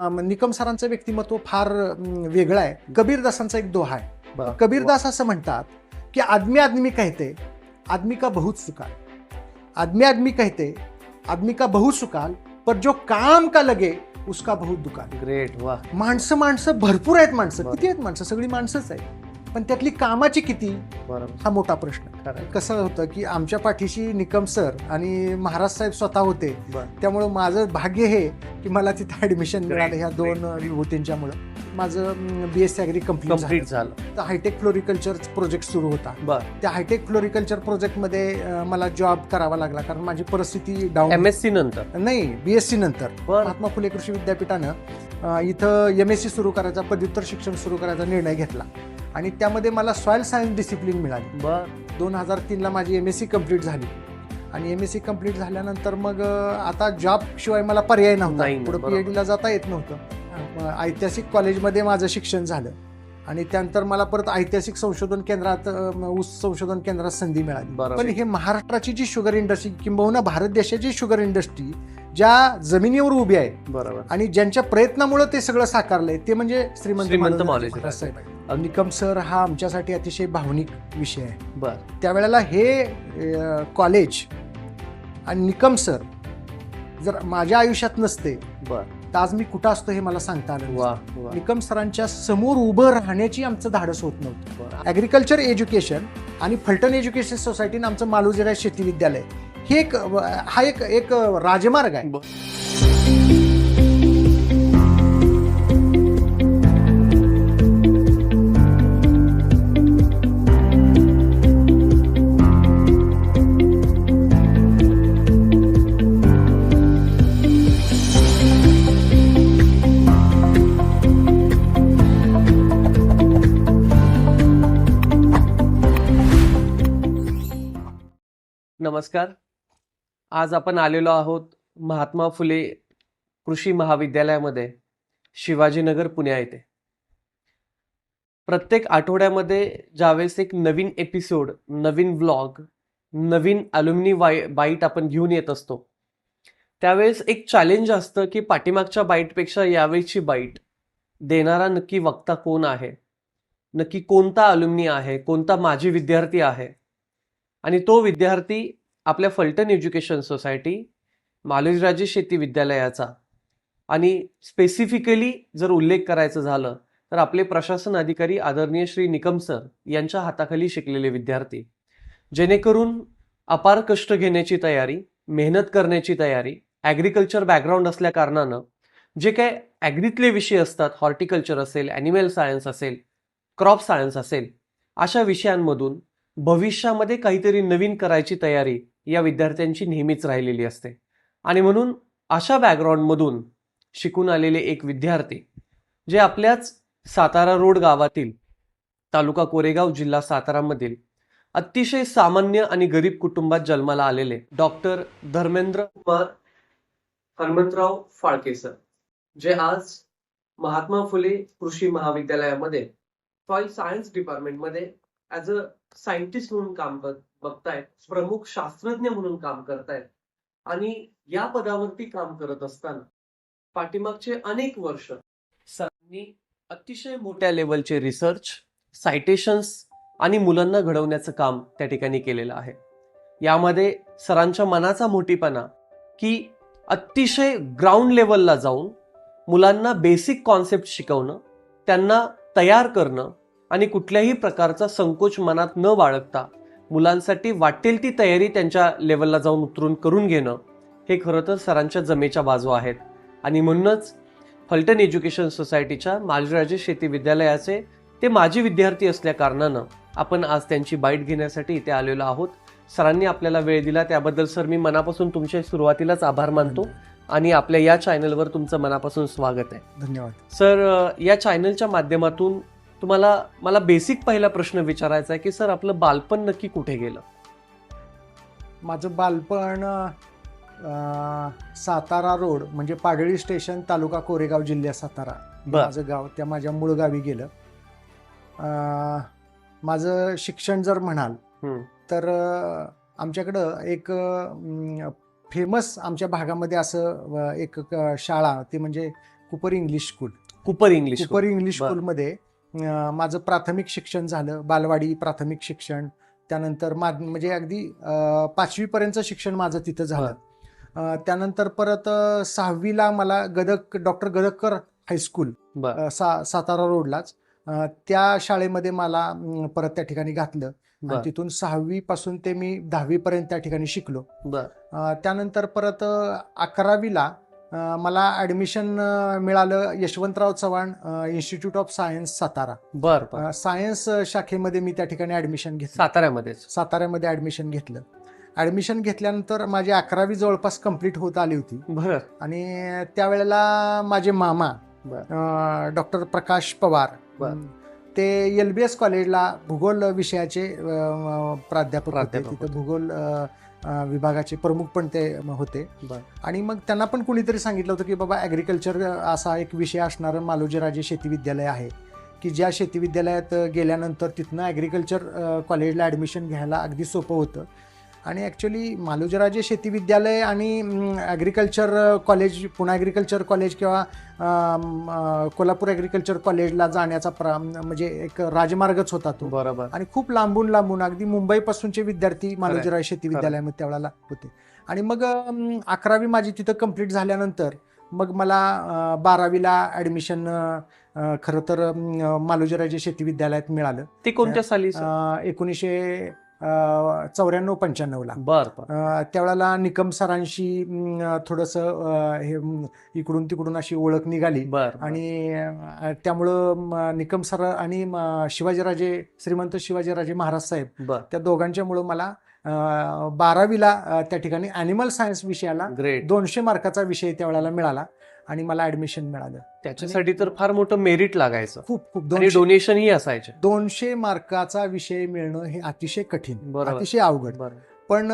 निकम सरांचं व्यक्तिमत्व फार वेगळं आहे. कबीरदासांचा एक दोहा आहे. बरं. कबीरदास असं म्हणतात की आदमी आदमी कहते आदमी का बहुत सुकाल. आदमी आदमी कहते आदमी का बहुत सुकाल पर जो काम का लगे उसका बहुत दुकाल. ग्रेट वा. माणसं माणसं भरपूर आहेत माणसं. किती आहेत माणसं? सगळी माणसंच आहेत. पण त्यातली कामाची किती? हा मोठा प्रश्न. खरं आहे. कसं होतं की आमच्या पाठीशी निकम सर आणि महाराज साहेब स्वतः होते. त्यामुळं माझं भाग्य हे की मला तिथे ऍडमिशन मिळालं ह्या दोन. विभूतींच्यामुळं माझं B S C agri complete झालं. तर हायटेक फ्लोरिकल्चर प्रोजेक्ट सुरू होता. बर. त्या हायटेक फ्लोरिकल्चर प्रोजेक्टमध्ये मला जॉब करावा लागला कारण माझी परिस्थिती डाऊन एम एस सी नंतर? नाही बी एस सी नंतर. महात्मा फुले कृषी विद्यापीठानं इथं एम एस सी सुरू करायचा पदव्युत्तर शिक्षण सुरू करायचा निर्णय घेतला. आणि त्यामध्ये मला सॉईल सायन्स डिसिप्लिन मिळाली. बर. दोन हजार तीनला माझी एम एस सी कंप्लीट झाली आणि एम एस सी कंप्लीट झाल्यानंतर मग आता जॉब शिवाय मला पर्याय नव्हता पुढे बरोबर. पीएचडीला जाता येत नव्हतं ऐतिहासिक कॉलेजमध्ये माझं शिक्षण झालं आणि त्यानंतर मला परत ऐतिहासिक संशोधन केंद्रात ऊस संशोधन केंद्रात संधी मिळाली. पण हे महाराष्ट्राची जी शुगर इंडस्ट्री किंबहुना भारत देशाची शुगर इंडस्ट्री ज्या जमिनीवर उभी आहे बरोबर आणि ज्यांच्या प्रयत्नामुळे ते सगळं साकारलंय ते म्हणजे श्रीमंत साहेब. निकम सर हा आमच्यासाठी अतिशय भावनिक विषय आहे. बर. त्यावेळेला हे कॉलेज आणि निकम सर जर माझ्या आयुष्यात नसते बर. तर आज मी कुठं असतो हे मला सांगता आलं निकम सरांच्या समोर उभं राहण्याची आमचं धाडस होत नव्हतं. बर. ॲग्रिकल्चर एज्युकेशन आणि फलटण एज्युकेशन सोसायटीनं आमचं मालुजिरा शेती विद्यालय हे एक हा एक एक राजमार्ग आहे. नमस्कार. आज आपण आलेलो आहोत महात्मा फुले कृषी महाविद्यालयामध्ये शिवाजीनगर पुण्या येथे. प्रत्येक आठवड्यामध्ये ज्यावेळेस एक नवीन एपिसोड नवीन व्लॉग नवीन अल्युमिनी वाय बाईट आपण घेऊन येत असतो त्यावेळेस एक चॅलेंज असतं की पाठीमागच्या बाईटपेक्षा यावेळीची बाईट देणारा नक्की वक्ता कोण आहे? नक्की कोणता अल्युमिनी आहे? कोणता माजी विद्यार्थी आहे? आणि तो विद्यार्थी आपल्या फलटण एज्युकेशन सोसायटी मालोजीराजे शेती विद्यालयाचा आणि स्पेसिफिकली जर उल्लेख करायचं झालं तर आपले प्रशासन अधिकारी आदरणीय श्री निकम सर यांच्या हाताखाली शिकलेले विद्यार्थी. जेणेकरून अपार कष्ट घेण्याची तयारी मेहनत करण्याची तयारी ॲग्रिकल्चर बॅकग्राऊंड असल्या कारणानं जे काय ॲग्रीतले विषय असतात हॉर्टिकल्चर असेल ॲनिमल सायन्स असेल क्रॉप सायन्स असेल अशा विषयांमधून भविष्यामध्ये काहीतरी नवीन करायची तयारी या विद्यार्थ्यांची नेहमीच राहिलेली असते. आणि म्हणून अशा बॅकग्राऊंडमधून शिकून आलेले एक विद्यार्थी जे आपल्याच सातारा रोड गावातील तालुका कोरेगाव जिल्हा सातारामधील अतिशय सामान्य आणि गरीब कुटुंबात जन्माला आलेले डॉक्टर धर्मेंद्र कुमार हनुमंतराव फाळके सर जे आज महात्मा फुले कृषी महाविद्यालयामध्ये सॉइल सायन्स डिपार्टमेंटमध्ये ऍज अ सायंटिस्ट म्हणून काम करत बघतायत प्रमुख शास्त्रज्ञ म्हणून काम करतायत. आणि या पदावरती काम करत असताना पाठीमागचे अनेक वर्ष सरांनी अतिशय मोठ्या लेवलचे रिसर्च सायटेशन्स आणि मुलांना घडवण्याचं काम त्या ठिकाणी केलेलं आहे. यामध्ये सरांच्या मनाचा मोठीपणा की अतिशय ग्राउंड लेवलला जाऊन मुलांना बेसिक कॉन्सेप्ट शिकवणं त्यांना तयार करणं आणि कुठल्याही प्रकारचा संकोच मनात न बाळगता मुलांसाठी वाटेल ती तयारी त्यांच्या लेवलला जाऊन उतरून करून घेणं हे खरं तर सरांच्या जमेच्या बाजू आहेत. आणि म्हणूनच फलटण एज्युकेशन सोसायटीच्या मालराजे शेती विद्यालयाचे ते माजी विद्यार्थी असल्या कारणानं आपण आज त्यांची बाईट घेण्यासाठी इथे आलेलो आहोत. सरांनी आपल्याला वेळ दिला त्याबद्दल सर मी मनापासून तुमच्या सुरुवातीलाच आभार मानतो आणि आपल्या या चॅनलवर तुमचं मनापासून स्वागत आहे. धन्यवाद. सर या चॅनलच्या माध्यमातून तुम्हाला मला बेसिक पहिला प्रश्न विचारायचा आहे की सर आपलं बालपण नक्की कुठे गेलं माझं बालपण सातारा रोड म्हणजे पाडळी स्टेशन तालुका कोरेगाव जिल्हा सातारा. माझं गाव त्या माझ्या मूळ गावी गेलं माझं शिक्षण जर म्हणाल. तर आमच्याकडं एक फेमस आमच्या भागामध्ये असं एक शाळा ती म्हणजे Cooper English school Cooper English Cooper English. स्कूलमध्ये माझं प्राथमिक शिक्षण झालं बालवाडी प्राथमिक शिक्षण. त्यानंतर मा म्हणजे अगदी पाचवीपर्यंतचं शिक्षण माझं तिथं झालं. त्यानंतर परत सहावीला मला गदक डॉक्टर गदककर हायस्कूल सा सातारा रोडलाच त्या शाळेमध्ये मला परत त्या ठिकाणी घातलं. तिथून सहावी पासून ते मी दहावी पर्यंत त्या ठिकाणी शिकलो. त्यानंतर परत अकरावीला मला ॲडमिशन मिळालं Yashwantrao Chavan institute of science Satara. बर सायन्स शाखेमध्ये मी त्या ठिकाणी ॲडमिशन घेतलं. साताऱ्यामध्येच. साताऱ्यामध्ये ॲडमिशन घेतलं. ॲडमिशन घेतल्यानंतर माझी अकरावी जवळपास कंप्लीट होत आली होती. बर. आणि त्यावेळेला माझे मामा डॉक्टर प्रकाश पवार ते एल बी एस कॉलेजला भूगोल विषयाचे प्राध्यापक होते. प्राध्यापक तिथं. भूगोल विभागाचे प्रमुख पण ते होते. बर. आणि मग त्यांना पण कुणीतरी सांगितलं होतं की बाबा ॲग्रिकल्चर असा एक विषय असणारं मालोजीराजे शेती विद्यालय आहे. की ज्या शेती विद्यालयात गेल्यानंतर तिथनं ॲग्रिकल्चर कॉलेजला ॲडमिशन घ्यायला अगदी सोपं होतं. आणि ॲक्च्युली मालोजीराजे शेती विद्यालय आणि agriculture college Pune agriculture college किंवा कोल्हापूर ॲग्रिकल्चर कॉलेजला जाण्याचा प्रा म्हणजे एक राजमार्गच होता तो. बरोबर. आणि खूप लांबून लांबून अगदी मुंबईपासूनचे विद्यार्थी मालोजीराव शेती विद्यालयामध्ये त्यावेळेला होते. आणि मग अकरावी माझी तिथं कंप्लीट झाल्यानंतर मग मला बारावीला ॲडमिशन खरं तर मालोजीराजे शेती विद्यालयात मिळालं. ते कोणत्या साली एकोणीसशे चौऱ्याण्णव पंच्याण्णवला. बर त्यावेळेला निकम सरांशी थोडंसं हे इकडून तिकडून अशी ओळख निघाली. बर आणि त्यामुळं निकम सर आणि शिवाजीराजे श्रीमंत शिवाजीराजे महाराज साहेब बर. त्या दोघांच्यामुळं मला बारावीला त्या ठिकाणी ॲनिमल सायन्स विषयाला ग्रेट दोनशे मार्काचा विषय त्यावेळेला मिळाला. आणि मला ऍडमिशन मिळालं. त्याच्यासाठी तर फार मोठं मेरिट लागायचं. खूप खूप. आणि दोनशे डोनेशन ही असायचे. दोनशे मार्काचा विषय मिळणं हे अतिशय कठीण. अतिशय अवघड. पण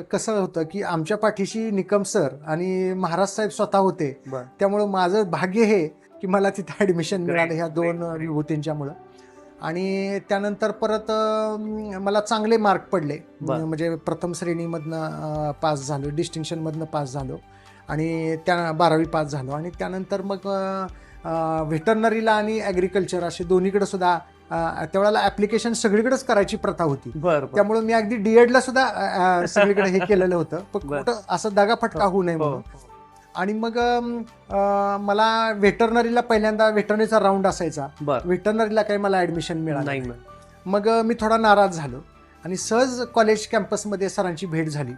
कसं होतं की आमच्या पाठीशी निकम सर आणि महाराज साहेब स्वतः होते. त्यामुळं माझं भाग्य हे की मला तिथं ऍडमिशन मिळालं ह्या दोन. विभूतींच्यामुळं. आणि त्यानंतर परत मला चांगले मार्क पडले. म्हणजे प्रथम श्रेणीमधनं पास झालो डिस्टिंक्शनमधनं पास झालो. आणि त्या बारावी पास झालो. आणि त्यानंतर मग व्हेटरनरीला आणि ॲग्रिकल्चर असे दोन्हीकडे सुद्धा त्यावेळेला ऍप्लिकेशन सगळीकडेच करायची प्रथा होती. त्यामुळे मी अगदी डीएडला सुद्धा सगळीकडे हे केलेलं होतं. पण. कुठं असं दगाफटका होऊ नये हो म्हणून. आणि मग मला व्हेटरनरीला पहिल्यांदा व्हेटरनरीचा राऊंड असायचा. व्हेटरनरीला काही मला ऍडमिशन मिळालं नाही मग मी थोडा नाराज झालो. आणि सहज कॉलेज कॅम्पसमध्ये सरांची भेट झाली.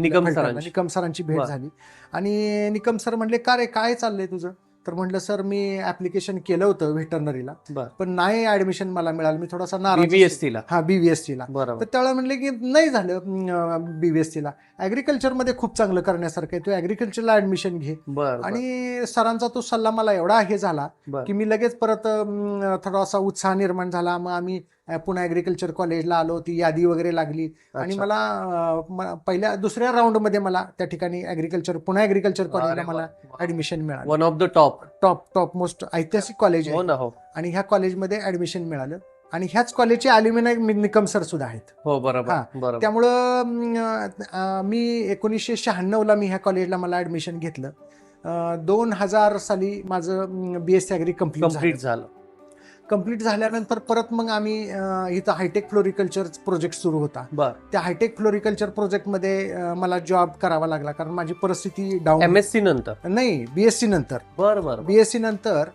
निकम. सरांची. निकम सरांची भेट. झाली. आणि निकम सर म्हणले का रे काय चाललंय तुझं? तर म्हटलं सर मी ऍप्लिकेशन केलं होतं व्हेटरनरीला बर. पण नाही ऍडमिशन मला मिळालं. मी थोडासा नाराज बीबीएससी ला. हा बीव्हीएससी ला. बरोबर. तर त्यावेळेला म्हणले की नाही झालं बीबीएससीला ॲग्रिकल्चरमध्ये खूप चांगलं करण्यासारखं आहे. तू ॲग्रिकल्चरला ऍडमिशन घे. बर. आणि सरांचा तो सल्ला मला एवढा हे झाला बर. की मी लगेच परत अं, थोडासा उत्साह निर्माण झाला. मग आम्ही पुन्हा ॲग्रिकल्चर कॉलेजला आलो ती यादी वगैरे लागली. आणि. मला पहिल्या दुसऱ्या राऊंडमध्ये मला त्या ठिकाणी ॲग्रिकल्चर पुन्हा ॲग्रिकल्चर कॉलेजला मला. ऍडमिशन मिळालं. One of the top top top most ऐतिहासिक कॉलेज हो आहे ना हो. आणि ह्या कॉलेजमध्ये ऍडमिशन मिळालं. आणि ह्याच कॉलेजचे अल्युमिनाय निकम सर सुद्धा आहेत. हो बरोबर हा. त्यामुळं मी एकोणीसशे शहाण्णवला मी ह्या कॉलेजला मला ऍडमिशन घेतलं. दोन हजार साली माझं B S C agri complete झालं. झालं कंप्लीट झाल्यानंतर परत मग आम्ही इथं हायटेक फ्लोरिकल्चर प्रोजेक्ट सुरू होता. बर. त्या हायटेक फ्लोरिकल्चर प्रोजेक्टमध्ये मला जॉब करावा लागला. कारण माझी परिस्थिती डाऊन एम एस सी नंतर? नाही बीएससी नंतर. बर बर बीएससी नंतर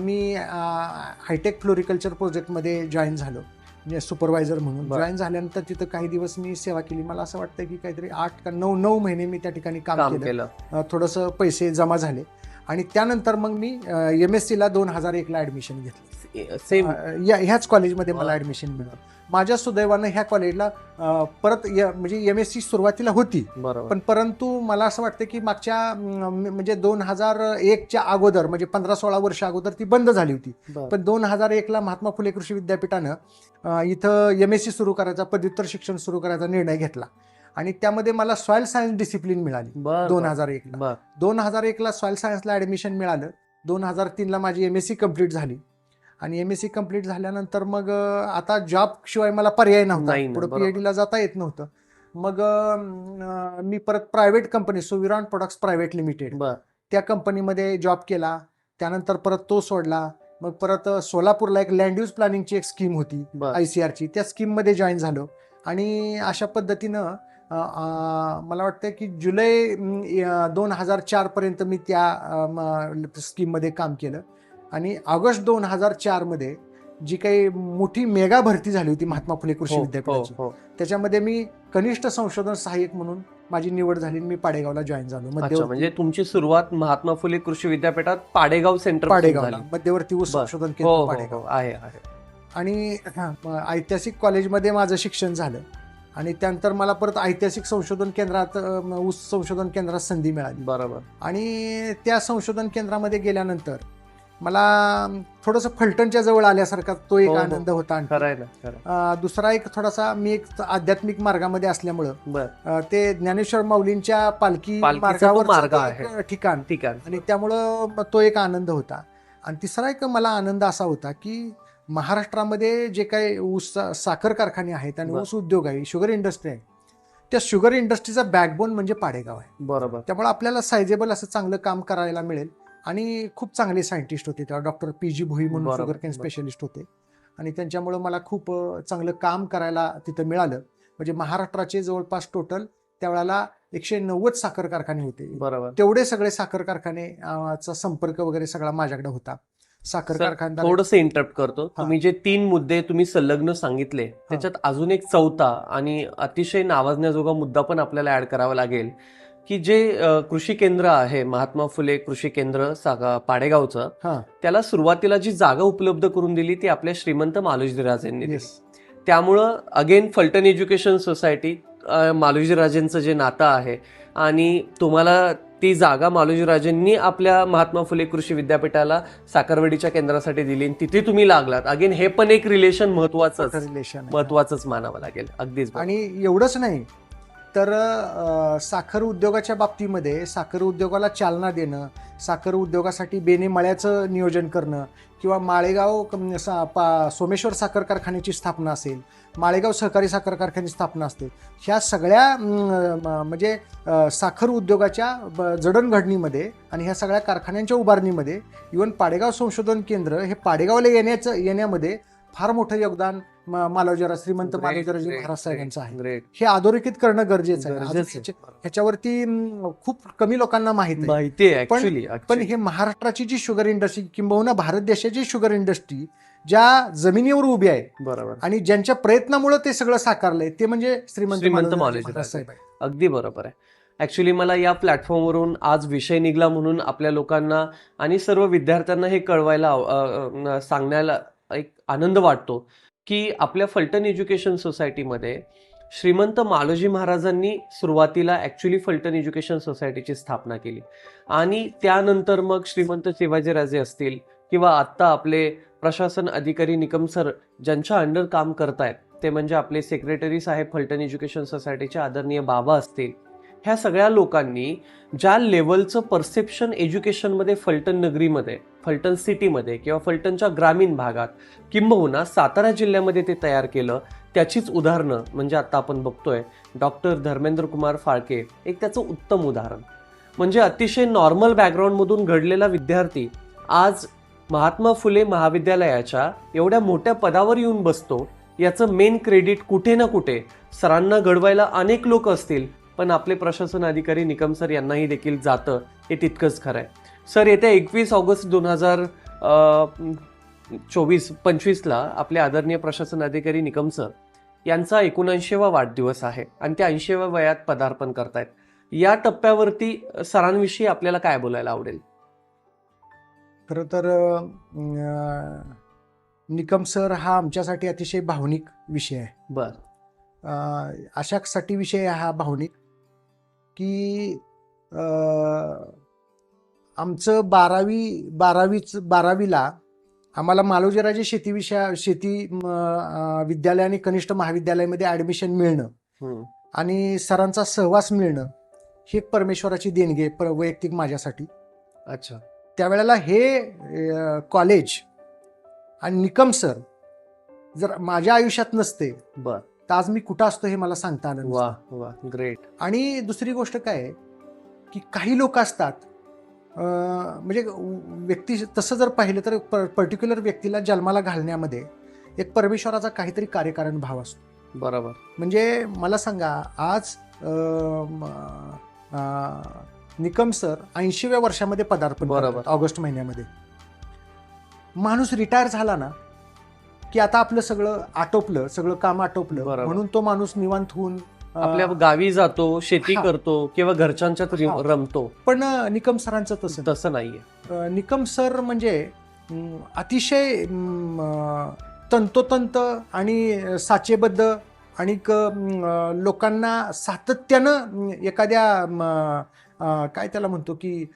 मी हायटेक फ्लोरिकल्चर प्रोजेक्टमध्ये जॉईन झालो. म्हणजे सुपरवायझर म्हणून. बरं. जॉईन झाल्यानंतर तिथं काही दिवस मी सेवा केली. मला असं वाटतं की काहीतरी आठ का नऊ नऊ महिने मी त्या ठिकाणी काम केलं. थोडंसं पैसे जमा झाले. आणि त्यानंतर मग मी एम एस सीला दोन हजार एकला ऍडमिशन घेतलं. सेम या ह्याच कॉलेजमध्ये मला बरं. ऍडमिशन मिळालं. माझ्या सुदैवानं ह्या कॉलेजला परत म्हणजे एम एस सी सुरुवातीला होती. पण परंतु मला असं वाटतं की मागच्या म्हणजे दोन हजार एकच्या अगोदर म्हणजे पंधरा सोळा वर्ष अगोदर ती बंद झाली होती. पण दोन हजार एकला महात्मा फुले कृषी विद्यापीठानं इथं एम एस सी सुरू करायचा पदव्युत्तर शिक्षण सुरू करायचा निर्णय घेतला. आणि त्यामध्ये मला सॉईल सायन्स डिसिप्लिन मिळाली दोन. हजार एकला. बर. दोन हजार एकला सॉईल सायन्सला ॲडमिशन मिळालं. दोन हजार तीनला माझी एम एस सी कंप्लीट झाली. आणि एम एस सी कंप्लीट झाल्यानंतर मग आता जॉब शिवाय मला पर्याय नव्हता. पुढे. पीएचडीला जाता येत नव्हतं. मग मी परत private company Suviran products private limited त्या कंपनीमध्ये जॉब केला. त्यानंतर परत तो सोडला. मग परत सोलापूरला एक लँड यूज प्लॅनिंगची एक स्कीम होती बर. आय सी आरची त्या स्कीममध्ये जॉईन झालो. आणि अशा पद्धतीनं मला वाटतं की जुलै दोन हजार चारपर्यंत मी त्या स्कीममध्ये काम केलं. आणि ऑगस्ट दोन हजार चारमध्ये जी काही मोठी मेगा भरती झाली होती महात्मा फुले कृषी हो हो विद्यापीठाची हो. त्याच्यामध्ये मी कनिष्ठ संशोधन सहाय्यक म्हणून माझी निवड झाली मी पाडेगावला जॉईन झालो. म्हणजे तुमची सुरुवात महात्मा फुले कृषी विद्यापीठात पाडेगाव सेंटर पाडेगावला. मध्यवर्ती ऊस. संशोधन केंद्र पाडेगाव. आहे आणि ऐतिहासिक कॉलेजमध्ये माझं शिक्षण झालं. आणि त्यानंतर मला परत ऐतिहासिक संशोधन केंद्रात ऊस संशोधन केंद्रात संधी मिळाली. बरोबर. आणि त्या संशोधन केंद्रामध्ये गेल्यानंतर मला थोडंसं फलटणच्या जवळ आल्यासारखा तो एक हो, हो. आनंद होता दुसरा एक थोडासा मी एक आध्यात्मिक मार्गामध्ये असल्यामुळं ते ज्ञानेश्वर माऊलींच्या पालखी मार्गावर. ठिकाण ठीक आहे. आणि त्यामुळं तो एक आनंद होता. आणि तिसरा एक मला आनंद असा होता की महाराष्ट्रामध्ये जे काही ऊस साखर कारखाने आहेत आणि. ऊस उद्योग आहे शुगर इंडस्ट्री आहे त्या शुगर इंडस्ट्रीचा बॅकबोन म्हणजे पाडेगाव आहे. बरोबर. त्यामुळे आपल्याला सायझेबल असं चांगलं काम करायला मिळेल आणि खूप चांगले सायंटिस्ट होते तेव्हा डॉक्टर पी जी भोई म्हणून शुगर केन. स्पेशलिस्ट होते. आणि त्यांच्यामुळं मला खूप चांगलं काम करायला तिथं मिळालं. म्हणजे महाराष्ट्राचे जवळपास टोटल त्यावेळेला एकशे नव्वद साखर कारखाने होते. बरोबर. तेवढे सगळे साखर कारखाने चा संपर्क वगैरे सगळा माझ्याकडे होता. साखर कारखानदार थोडस इंटरप्ट करतो. तुम्ही जे तीन मुद्दे तुम्ही संलग्न सांगितले त्याच्यात अजून एक चौथा आणि अतिशय नावाजण्याजोगा मुद्दा पण आपल्याला ऍड करावा लागेल की जे कृषी केंद्र आहे महात्मा फुले कृषी केंद्र पाडेगावचं त्याला सुरुवातीला जी जागा उपलब्ध करून दिली ती आपल्या श्रीमंत मालोजीराजेंनी दिली. येस त्यामुळं अगेन फलटण एज्युकेशन सोसायटी मालोजीराजेंचं जे नातं आहे आणि तुम्हाला ती जागा मालोजीराजेंनी आपल्या महात्मा फुले कृषी विद्यापीठाला साखरवाडीच्या केंद्रासाठी दिली तिथे तुम्ही लागलात. अगेन हे पण एक रिलेशन महत्वाचंच रिलेशन महत्वाचंच मानावं लागेल. अगदीच. आणि एवढंच नाही तर साखर उद्योगाच्या बाबतीमध्ये साखर उद्योगाला चालना देणं साखर उद्योगासाठी बेने मळ्याचं नियोजन करणं किंवा माळेगाव सा- पा- सोमेश्वर साखर कारखान्याची स्थापना असेल माळेगाव सहकारी साखर कारखान्याची स्थापना असते. ह्या सगळ्या म्हणजे साखर उद्योगाच्या जडणघडणीमध्ये आणि ह्या सगळ्या कारखान्यांच्या उभारणीमध्ये इवन पाडेगाव संशोधन केंद्र हे पाडेगावला येण्याचं येण्यामध्ये फार मोठं योगदान म- मालोजीराव श्रीमंत great, महाराज साहेबांचं आहे. हे अधोरेखित करणं गरजेचं आहे. ह्याच्यावरती खूप कमी लोकांना माहीत माहिती आहे पण- ऍक्च्युली पण हे महाराष्ट्राची जी शुगर इंडस्ट्री किंबहुना भारत देशाची शुगर इंडस्ट्री ज्या जमिनीवर उभी आहे बरोबर. आणि ज्यांच्या प्रयत्नामुळे ते सगळं साकारलंय ते म्हणजे श्रीमंत आहे. अगदी बरोबर आहे. ऍक्च्युली मला या प्लॅटफॉर्मवरून आज विषय निघला म्हणून आपल्या लोकांना आणि सर्व विद्यार्थ्यांना हे कळवायला सांगण्याला एक आनंद वाटतो की आपल्या फलटण एज्युकेशन सोसायटीमध्ये श्रीमंत मालोजी महाराजांनी सुरुवातीला ऍक्च्युली फलटण एज्युकेशन सोसायटीची स्थापना केली. आणि त्यानंतर मग श्रीमंत शिवाजीराजे असतील किंवा आत्ता आपले प्रशासन अधिकारी निकम सर ज्यांच्या अंडर काम करतायत ते म्हणजे आपले सेक्रेटरी साहेब फलटण एज्युकेशन सोसायटीचे आदरणीय बाबा असतील. ह्या सगळ्या लोकांनी ज्या लेवलचं परसेप्शन एज्युकेशनमध्ये फलटण नगरीमध्ये फलटण सिटीमध्ये किंवा फलटणच्या ग्रामीण भागात किंबहुना सातारा जिल्ह्यामध्ये ते तयार केलं त्याचीच उदाहरणं म्हणजे आता आपण बघतोय डॉक्टर धर्मेंद्र कुमार फाळके एक त्याचं उत्तम उदाहरण. म्हणजे अतिशय नॉर्मल बॅकग्राऊंडमधून घडलेला विद्यार्थी आज महात्मा फुले महाविद्यालयाच्या एवढ्या मोठ्या पदावर येऊन बसतो याचं मेन क्रेडिट कुठे ना कुठे सरांना घडवायला अनेक लोक असतील पण आपले प्रशासन अधिकारी निकम सर यांनाही देखील जातं हे तितकंच खरं आहे सर येत्या एकवीस ऑगस्ट दोन हजार चोवीस पंचवीसला आपले आदरणीय प्रशासन अधिकारी निकम सर यांचा एकोणऐंशीवा वाढदिवस आहे आणि ते ऐंशीव्या वयात पदार्पण करतायत. या टप्प्यावरती सरांविषयी आपल्याला काय बोलायला आवडेल? खरं तर निकम सर हा आमच्यासाठी अतिशय भावनिक विषय आहे. बर. अशासाठी विषय आहे हा भावनिक की आमचं बारावी बारावीच बारावीला आम्हाला मालोजीराजे शेती विषया शेती विद्यालय आणि कनिष्ठ महाविद्यालयामध्ये ऍडमिशन मिळणं. आणि सरांचा सहवास मिळणं ही एक परमेश्वराची देणगी आहे पर वैयक्तिक माझ्यासाठी. अच्छा. त्यावेळेला हे कॉलेज आणि निकम सर जर माझ्या आयुष्यात नसते बर. तर आज मी कुठं असतो हे मला सांगता आलं. वा वा ग्रेट आणि दुसरी गोष्ट काय की काही लोक असतात म्हणजे व्यक्ती तसं जर पाहिलं तर पर्टिक्युलर व्यक्तीला जन्माला घालण्यामध्ये एक परमेश्वराचा काहीतरी कार्यकारण भाव असतो. बरोबर. म्हणजे मला सांगा आज निकम सर ऐंशीव्या वर्षामध्ये पदार्पण बरोबर. करतात, ऑगस्ट महिन्यामध्ये माणूस रिटायर झाला ना की आता आपलं सगळं आटोपलं सगळं काम आटोपलं बरोबर. म्हणून तो माणूस निवांत होऊन अं, आपल्या गावी जातो शेती हा. करतो किंवा घरच्यांच्यात रि- हा. रमतो पण अं, निकम सरांचं तसं. तसं नाहीये अं, निकम सर म्हणजे अं, अतिशय अं, तंतोतंत आणि साचेबद्ध आणि क- अं, लोकांना सातत्यानं अं, एखाद्या अं, काय त्याला म्हणतो की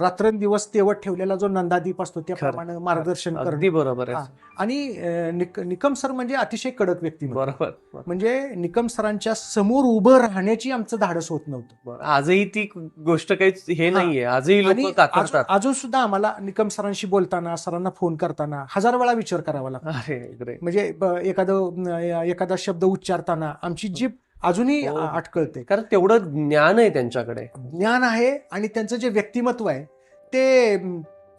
रात्रंदिवस तेवत ठेवलेला जो नंदादीप असतो त्याप्रमाणे मार्गदर्शन करणं. बरोबर. आहे. आणि निक- निकम सर म्हणजे अतिशय कडक व्यक्ती बरोबर. म्हणजे निकम सरांच्या समोर उभं राहण्याची आमचं धाडस होत नव्हतं. आजही ती गोष्ट काहीच हे. नाहीये. आजही अजून सुद्धा आम्हाला निकम सरांशी बोलताना सरांना फोन करताना हजार वेळा विचार करावा लागतो. म्हणजे एखादं एखादा शब्द उच्चारताना आमची जीभ अजूनही हो. अटकळते कारण तेवढं ज्ञान आहे त्यांच्याकडे ज्ञान आहे आणि त्यांचं जे व्यक्तिमत्व आहे ते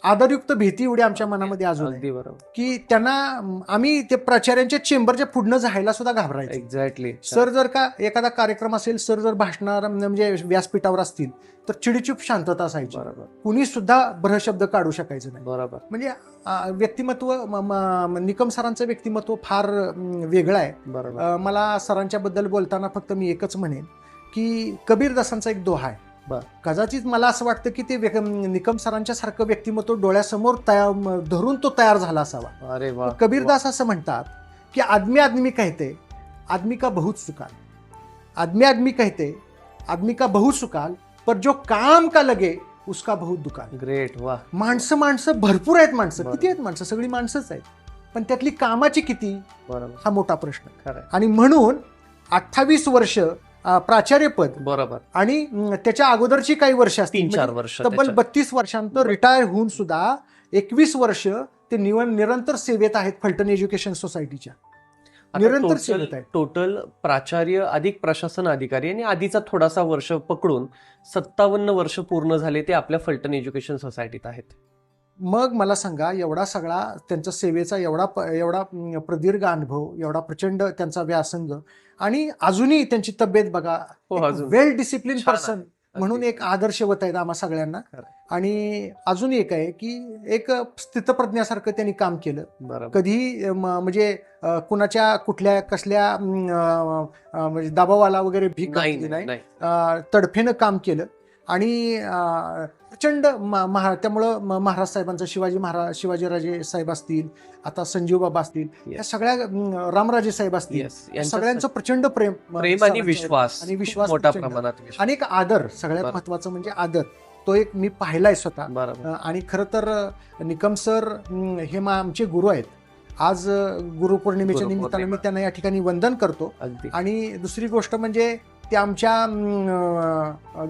आदरयुक्त भीती एवढी आमच्या मनामध्ये अजून आहे अगदी बरोबर. की त्यांना आम्ही ते प्राचार्यांच्या चेंबरच्या पुढनं जायला सुद्धा घाबरायचं. एक्झॅक्टली सर जर का एखादा कार्यक्रम असेल सर जर भाषणार म्हणजे व्यासपीठावर असतील तर चिडीचूप शांतता असायची. बरोबर. कुणी सुद्धा ब्रहशब्द काढू शकायचं नाही. बरोबर. म्हणजे अं, व्यक्तिमत्व म- म- निकम सरांचं व्यक्तिमत्व फार वेगळं आहे. बरोबर. अं, मला सरांच्या बद्दल बोलताना फक्त मी एकच म्हणेन की कबीरदासांचा एक दोहा आहे. बर. कदाचित मला असं वाटतं की ते निकम सरांच्या सारखं व्यक्तिमत्व डोळ्यासमोर तयार धरून तो तयार झाला असावा. अरे कबीरदास असं म्हणतात की आदमी आदमी कहते आदमी का बहुत सुकाल. आदमी आदमी कहते आदमी का बहुत सुकाल पर जो काम का लगे उसका बहुत दुकाल. ग्रेट वा. माणसं माणसं भरपूर आहेत माणसं. किती आहेत माणसं? सगळी माणसंच आहेत. पण त्यातली कामाची किती? बरोबर. हा मोठा प्रश्न. आणि म्हणून अठ्ठावीस वर्ष प्राचार्यपद बरोबर आणि त्याच्या अगोदरची काही वर्ष असतील तीन चार म्हणजे वर्ष तब्बल. बत्तीस वर्षांतर रिटायर होऊन सुद्धा एकवीस वर्ष ते निरंतर सेवेत आहेत फलटण एज्युकेशन सोसायटीच्या निरंतर सेवेत आहेत. टोटल प्राचार्य अधिक प्रशासन अधिकारी आणि आधीचा थोडासा वर्ष पकडून सत्तावन्न वर्ष पूर्ण झाले ते आपल्या फलटण एज्युकेशन सोसायटीत आहेत मग मला सांगा एवढा सगळा त्यांचा सेवेचा एवढा प- एवढा प्रदीर्घ अनुभव एवढा प्रचंड त्यांचा व्यासंग आणि अजूनही त्यांची तब्येत बघा वेल डिसिप्लिन. पर्सन म्हणून एक आदर्शवत आहेत आम्हा सगळ्यांना. आणि अजून एक आहे की एक स्थितप्रज्ञासारखं त्यांनी काम केलं. कधीही म्हणजे कुणाच्या कुठल्या कसल्या म्हणजे दबावाला वगैरे भीक नाही तडफेनं काम केलं. आणि प्रचंड म- महा त्यामुळं महाराज साहेबांचं शिवाजी महाराज शिवाजीराजे साहेब असतील आता संजीव बाबा असतील या. सगळ्या रामराजे साहेब असतील सगळ्यांचं प्रचंड प्रेम प्रेम आणि. विश्वास आणि विश्वास मोठ्या. प्रमाणात आणि एक आदर सगळ्यात. महत्वाचं म्हणजे आदर तो एक मी पाहिलाय स्वतः आणि खरं तर निकम सर हे मा आमचे गुरु आहेत आज गुरुपौर्णिमेच्या गुरुपौर्णिमा. निमित्तानं मी त्यांना या ठिकाणी वंदन करतो आणि दुसरी गोष्ट म्हणजे ते आमच्या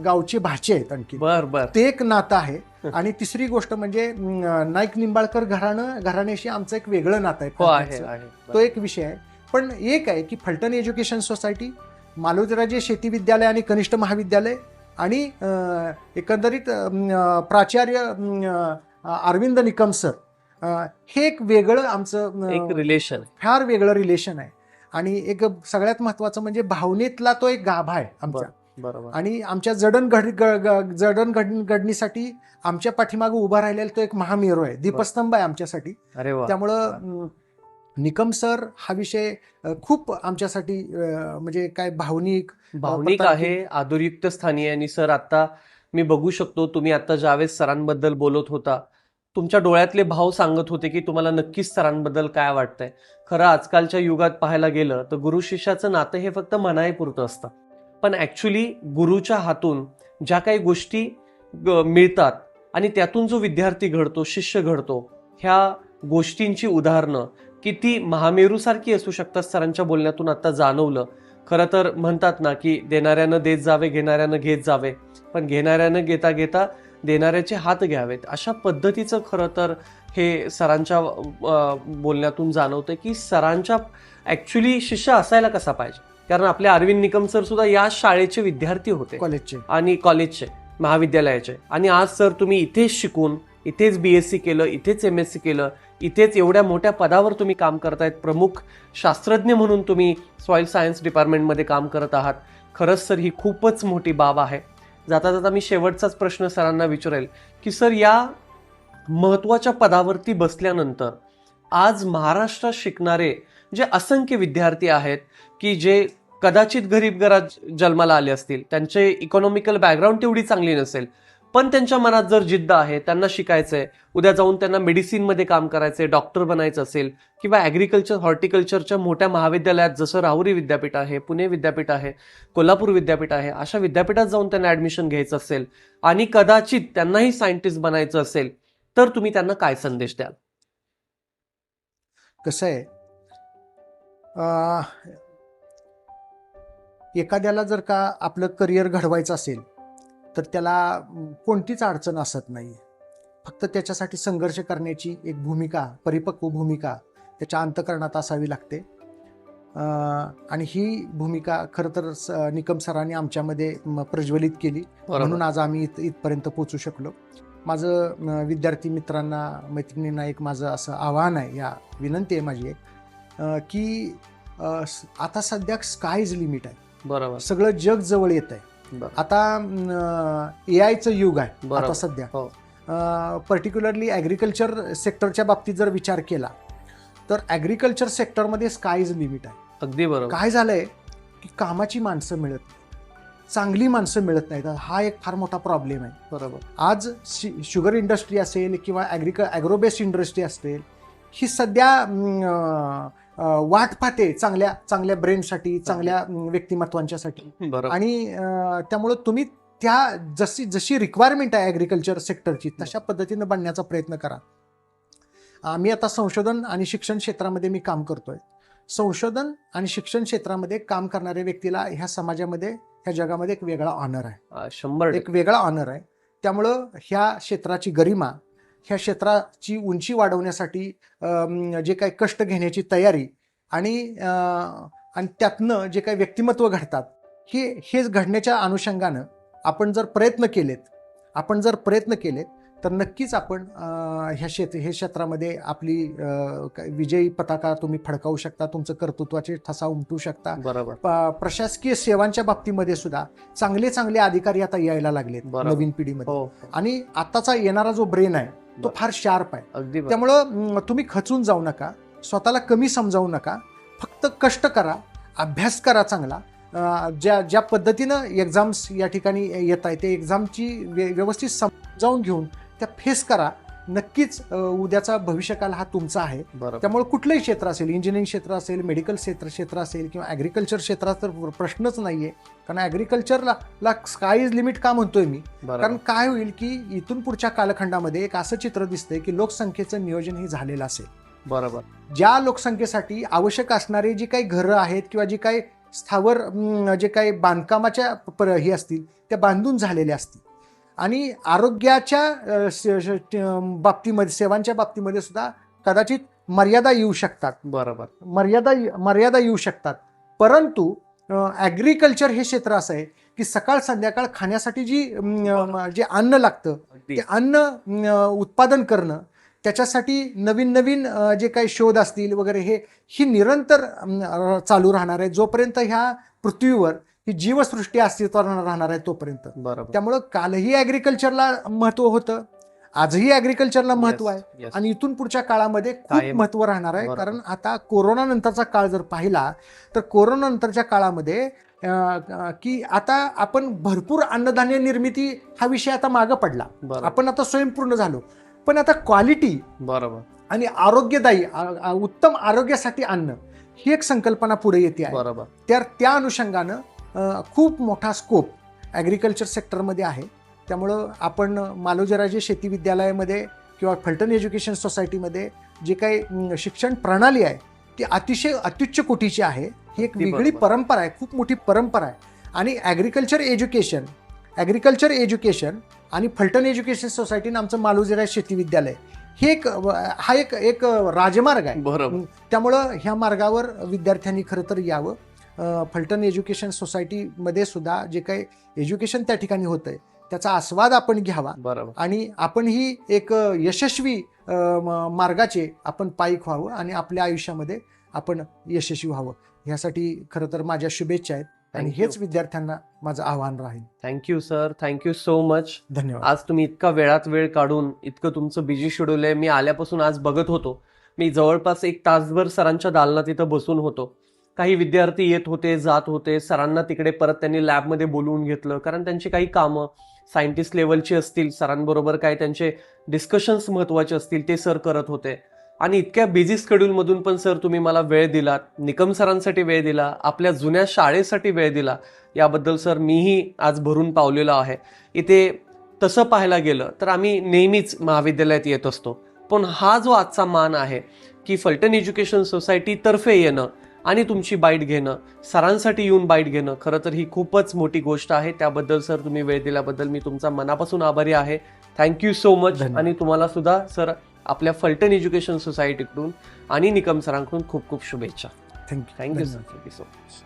गावचे भाचे आहेत आणखी. बर बर. ते एक नातं आहे. आणि तिसरी गोष्ट म्हणजे नाईक निंबाळकर घराणं घराण्याशी आमचं एक वेगळं नातं हो आहे आहे. तो एक विषय आहे. पण एक आहे की फलटण एज्युकेशन सोसायटी मालोदराजे शेती विद्यालय आणि कनिष्ठ महाविद्यालय आणि एकंदरीत प्राचार्य अरविंद निकम सर हे एक वेगळं आमचं रिलेशन फार वेगळं रिलेशन आहे. आणि एक सगळ्यात महत्वाचं म्हणजे भावनेतला तो एक गाभा आहे आमच्या बरोबर. आणि आमच्या जडण घड जडण घड घडणीसाठी आमच्या पाठीमागे उभा राहिलेला तो एक महामेरू आहे. दीपस्तंभ आहे आमच्यासाठी. त्यामुळं निकम सर हा विषय खूप आमच्यासाठी म्हणजे काय भावनिक भावनिक आहे आदरयुक्त स्थानी आणि सर आता मी बघू शकतो तुम्ही आता ज्यावेळेस सरांबद्दल बोलत होता तुमच्या डोळ्यातले भाव सांगत होते की तुम्हाला नक्कीच सरांबद्दल काय वाटतंय. खरं आजकालच्या युगात पाहायला गेलं तर गुरु शिष्याचं नातं हे फक्त मनाईपुरतं असतं. पण ॲक्च्युली गुरुच्या हातून ज्या काही गोष्टी ग- मिळतात आणि त्यातून जो विद्यार्थी घडतो शिष्य घडतो ह्या गोष्टींची उदाहरणं किती महामेरूसारखी असू शकतात सरांच्या बोलण्यातून आत्ता जाणवलं. खरं तर म्हणतात ना की देणाऱ्यानं देत जावे घेणाऱ्यानं घेत जावे. पण घेणाऱ्यानं घेता घेता देणाऱ्याचे हात घ्यावेत. अशा पद्धतीचं खरं तर हे सरांच्या बोलण्यातून जाणवतं की सरांच्या ॲक्च्युली शिष्य असायला कसा पाहिजे? कारण आपले अरविंद निकम सर सुद्धा या शाळेचे विद्यार्थी होते. कॉलेजचे. आणि कॉलेजचे महाविद्यालयाचे. आणि आज सर तुम्ही इथेच शिकून इथेच बी एस सी केलं इथेच एम एस सी केलं इथेच एवढ्या मोठ्या पदावर तुम्ही काम करतायत. प्रमुख शास्त्रज्ञ म्हणून तुम्ही सॉईल सायन्स डिपार्टमेंटमध्ये काम करत आहात. खरंच सर ही खूपच मोठी बाब आहे. जाता जाता मी शेवटचाच प्रश्न सरांना विचारेल की सर या महत्त्वाच्या पदावरती बसल्यानंतर आज महाराष्ट्रात शिकणारे जे असंख्य विद्यार्थी आहेत की जे कदाचित गरीब घरात जन्माला आले असतील त्यांचे इकॉनॉमिकल बॅकग्राऊंड तेवढी चांगली नसेल पण त्यांच्या मनात जर जिद्द आहे त्यांना शिकायचंय उद्या जाऊन त्यांना मेडिसिनमध्ये काम करायचंय डॉक्टर बनायचं असेल किंवा ॲग्रिकल्चर हॉर्टिकल्चरच्या मोठ्या महाविद्यालयात जसं राहुरी विद्यापीठ आहे पुणे विद्यापीठ आहे कोल्हापूर विद्यापीठ आहे अशा विद्यापीठात जाऊन त्यांना ॲडमिशन घ्यायचं असेल आणि कदाचित त्यांनाही सायंटिस्ट बनायचं असेल तर तुम्ही त्यांना काय संदेश द्याल? कसं आहे एखाद्याला जर का आपलं करिअर घडवायचं असेल तर त्याला कोणतीच अडचण असत नाही. फक्त त्याच्यासाठी संघर्ष करण्याची एक भूमिका परिपक्व भूमिका त्याच्या अंतकरणात असावी लागते. आणि ही भूमिका खरं तर निकम सरांनी आमच्यामध्ये प्रज्वलित केली. म्हणून आज आम्ही इथ इथपर्यंत पोचू शकलो. माझं विद्यार्थी मित्रांना मैत्रिणींना एक माझं असं आव्हान आहे या विनंती आहे माझी एक की आता सध्या स्काय इज लिमिट आहे. बरोबर. सगळं जग जवळ येत आहे. आता ए आयचं युग आहे. आता सध्या. पर्टिक्युलरली ॲग्रिकल्चर सेक्टरच्या बाबतीत जर विचार केला तर ॲग्रिकल्चर सेक्टरमध्ये स्काय इज लिमिट आहे. अगदी बरोबर. काय झालंय की कामाची माणसं मिळत चांगली माणसं मिळत नाहीत. हा एक फार मोठा प्रॉब्लेम आहे. बरोबर. आज शि शुगर इंडस्ट्री असेल किंवा ॲग्रिक ॲग्रोबेस्ड इंडस्ट्री असेल ही सध्या वाट पाहते चांगल्या चांगल्या ब्रेनसाठी चांगल्या व्यक्तिमत्वांच्यासाठी. आणि त्यामुळं तुम्ही त्या जशी जशी रिक्वायरमेंट आहे ॲग्रिकल्चर सेक्टरची तशा पद्धतीनं बनण्याचा प्रयत्न करा. आम्ही आता संशोधन आणि शिक्षण क्षेत्रामध्ये मी काम करतोय. संशोधन आणि शिक्षण क्षेत्रामध्ये काम करणाऱ्या व्यक्तीला ह्या समाजामध्ये ह्या जगामध्ये एक वेगळा ऑनर आहे. शंभर एक वेगळा ऑनर आहे. त्यामुळं ह्या क्षेत्राची गरिमा ह्या क्षेत्राची उंची वाढवण्यासाठी जे काही कष्ट घेण्याची तयारी आणि आणि त्यातनं जे काही व्यक्तिमत्व घडतात हे हे घडण्याच्या अनुषंगानं आपण जर प्रयत्न केलेत आपण जर प्रयत्न केलेत तर नक्कीच आपण ह्या क्षेत्र हे क्षेत्रामध्ये आपली विजयी पताका तुम्ही फडकावू शकता तुमचं कर्तृत्वाचे ठसा उमटू शकता. बरोबर. प्रशासकीय सेवांच्या बाबतीमध्ये सुद्धा चांगले चांगले अधिकारी आता यायला लागलेत. नवीन पिढीमध्ये. हो. आणि आताचा येणारा जो ब्रेन आहे तो. फार शार्प आहे अगदी. त्यामुळं तुम्ही खचून जाऊ नका स्वतःला कमी समजावू नका फक्त कष्ट करा अभ्यास करा चांगला ज्या ज्या पद्धतीनं एक्झाम्स या ठिकाणी येत आहे ते एक्झामची व्य- व्यवस्थित समजावून घेऊन त्या फेस करा नक्कीच उद्याचा भविष्यकाल हा तुमचा आहे. त्यामुळे कुठलंही क्षेत्र असेल इंजिनिअरिंग क्षेत्र असेल मेडिकल क्षेत्र क्षेत्र असेल किंवा ॲग्रिकल्चर क्षेत्रात तर प्रश्नच नाहीये. कारण ॲग्रिकल्चरला ला स्काय इज लिमिट का म्हणतोय मी? कारण काय होईल की इथून पुढच्या कालखंडामध्ये एक असं चित्र दिसतंय की लोकसंख्येचं नियोजन हे झालेलं असेल. बरोबर. ज्या लोकसंख्येसाठी आवश्यक असणारी जी काही घरं आहेत किंवा जी काही स्थावर जे काही बांधकामाच्या हे असतील त्या बांधून झालेल्या असतील. आणि आरोग्याच्या बाबतीमध्ये सेवांच्या बाबतीमध्ये सुद्धा कदाचित मर्यादा येऊ शकतात. बरोबर. मर्यादा मर्यादा येऊ शकतात. परंतु ॲग्रिकल्चर हे क्षेत्र असं आहे की सकाळ संध्याकाळ खाण्यासाठी जी जे अन्न लागतं ते अन्न उत्पादन करणं त्याच्यासाठी नवीन नवीन जे काही शोध असतील वगैरे हे ही निरंतर चालू राहणार आहे. जोपर्यंत ह्या पृथ्वीवर ही जीवसृष्टी अस्तित्वात राहणार आहे तोपर्यंत. बरोबर. त्यामुळं कालही ॲग्रिकल्चरला महत्त्व होतं आजही ॲग्रिकल्चरला महत्त्व आहे. आणि इथून पुढच्या काळामध्ये खूप. महत्त्व राहणार आहे. कारण आता कोरोना नंतरचा काळ जर पाहिला तर कोरोना नंतरच्या काळामध्ये की आता आपण भरपूर अन्नधान्य निर्मिती हा विषय आता मागं पडला. आपण आता स्वयंपूर्ण झालो. पण आता क्वालिटी बरोबर. आणि आरोग्यदायी उत्तम आरोग्यासाठी अन्न ही एक संकल्पना पुढे येते बरोबर. तर त्या अनुषंगानं खूप मोठा स्कोप ॲग्रिकल्चर सेक्टरमध्ये आहे. त्यामुळं आपण मालोजराजे शेती विद्यालयामध्ये किंवा फलटण एज्युकेशन सोसायटीमध्ये जे काही शिक्षण प्रणाली आहे ती अतिशय अत्युच्च कोटीची आहे. ही एक वेगळी. परंपरा आहे खूप मोठी परंपरा आहे. आणि ॲग्रिकल्चर एज्युकेशन ॲग्रिकल्चर एज्युकेशन आणि फलटण एज्युकेशन सोसायटीनं आमचं मालोजरा शेती विद्यालय. हे एक हा एक एक राजमार्ग आहे. बरोबर. त्यामुळं ह्या मार्गावर विद्यार्थ्यांनी खरं तर यावं. फलटण एज्युकेशन सोसायटीमध्ये सुद्धा जे काही एज्युकेशन त्या ठिकाणी होतंय त्याचा आस्वाद आपण घ्यावा. बरोबर. आणि आपण ही एक यशस्वी मार्गाचे आपण पायीक व्हावं आणि आपल्या आयुष्यामध्ये आपण यशस्वी व्हावं. ह्यासाठी खरं तर माझ्या शुभेच्छा आहेत आणि. हेच विद्यार्थ्यांना माझं आव्हान राहील. Thank you sir thank you so much धन्यवाद. आज तुम्ही इतका वेळात वेळ काढून इतकं तुमचं बिझी शेड्यूल आहे. मी आल्यापासून आज बघत होतो. मी जवळपास एक तासभर सरांच्या दालनात इथं बसून होतो. काही विद्यार्थी येत होते जात होते सरांना तिकडे परत त्यांनी लॅबमध्ये बोलवून घेतलं. कारण त्यांची काही कामं सायंटिस्ट लेवलची असतील सरांबरोबर काय त्यांचे डिस्कशन्स महत्त्वाचे असतील ते सर करत होते. आणि इतक्या बिझी स्केड्यूलमधून पण सर तुम्ही मला वेळ दिलात निकम सरांसाठी वेळ दिला आपल्या जुन्या शाळेसाठी वेळ दिला याबद्दल सर मीही आज भरून पावलेलो आहे. इथे तसं पाहायला गेलं तर आम्ही नेहमीच महाविद्यालयात येत असतो. पण हा जो आजचा मान आहे की फलटण एज्युकेशन सोसायटीतर्फे येणं आणि तुमची बाईट घेणं सरांसाठी येऊन बाईट घेणं खरं तर ही खूपच मोठी गोष्ट आहे. त्याबद्दल सर तुम्ही वेळ दिल्याबद्दल मी तुमचा मनापासून आभारी आहे. Thank you so much. आणि तुम्हाला सुद्धा सर आपल्या फलटण एज्युकेशन सोसायटीकडून आणि निकम सरांकडून खूप खूप शुभेच्छा. Thank you thank you sir thank you so much